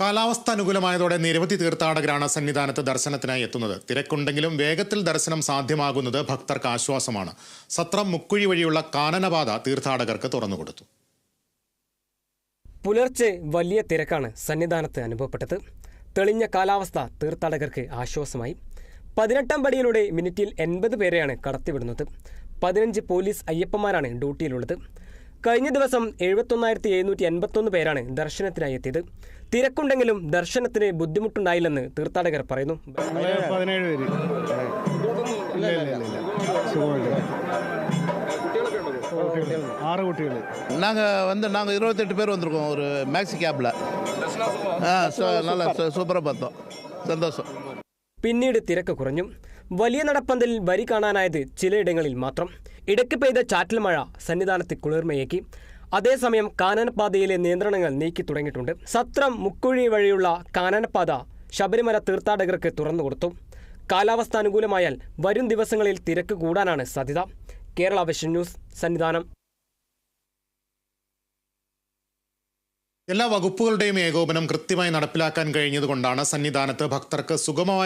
കാലാവസ്ഥ അനുകൂലമായതോടെ നിരവധി തീർത്ഥാടകരാണ് സന്നിധാനത്ത് ദർശനത്തിനായി എത്തുന്നത്. തിരക്കുണ്ടെങ്കിലും വേഗത്തിൽ ദർശനം സാധ്യമാകുന്നത് ഭക്തർക്ക് ആശ്വാസമാണ്. സത്രം മുക്കുഴി വഴിയുള്ള കാനനപാത തീർത്ഥാടകർക്ക് തുറന്നുകൊടുത്തു. പുലർച്ചെ വലിയ തിരക്കാണ് സന്നിധാനത്ത് അനുഭവപ്പെട്ടത്. തെളിഞ്ഞ കാലാവസ്ഥ തീർത്ഥാടകർക്ക് ആശ്വാസമായി. പതിനെട്ടാം പടിയിലൂടെ മിനിറ്റിൽ എൺപത് പേരെയാണ് കടത്തിവിടുന്നത്. പതിനഞ്ച് പോലീസ് അയ്യപ്പന്മാരാണ് ഡ്യൂട്ടിയിലുള്ളത്. കഴിഞ്ഞ ദിവസം എഴുപത്തൊന്നായിരത്തി എഴുന്നൂറ്റി എൺപത്തൊന്ന് പേരാണ് ദർശനത്തിനായി എത്തിയത് തിരക്കുണ്ടെങ്കിലും ദർശനത്തിന് ബുദ്ധിമുട്ടുണ്ടായില്ലെന്ന് തീർത്ഥാടകർ പറയുന്നു ഞങ്ങള് പതിനേഴ് പേര് ഇല്ല ഇല്ല ഇല്ല ഇല്ല സുഖമുണ്ട് ആറ് കുട്ടികൾ நாங்கள் வந்து நாங்கள் இருபத்தெட்டு பேர் வந்திருக்கோம் ஒரு மேக்ஸி கேப்பில் ஆ சு- நல்லா சு- சூப்பராக பார்த்தோம் சந்தோஷம் പിന്നീട് തിരക്ക് കുറഞ്ഞു വലിയ നടപ്പന്തലിൽ വരി കാണാനായത് ചിലയിടങ്ങളിൽ മാത്രം. ഇടയ്ക്ക് പെയ്ത ചാറ്റൽ മഴ സന്നിധാനത്ത് കുളിർമയേക്കി അതേസമയം കാനനപാതയിലെ നിയന്ത്രണങ്ങൾ നീക്കി തുടങ്ങിയിട്ടുണ്ട്. സത്രം മുക്കുഴി വഴിയുള്ള കാനനപാത ശബരിമല തീർത്ഥാടകർക്ക് തുറന്നുകൊടുത്തു കാലാവസ്ഥ അനുകൂലമായാൽ വരും ദിവസങ്ങളിൽ തിരക്ക് കൂടാനാണ് സാധ്യത. Kerala vision news Sannidhanam. എല്ലാ വകുപ്പുകളുടെയും ഏകോപനം കൃത്യമായി നടപ്പിലാക്കാൻ കഴിഞ്ഞതുകൊണ്ടാണ് സന്നിധാനത്ത് ഭക്തർക്ക് സുഗമമായ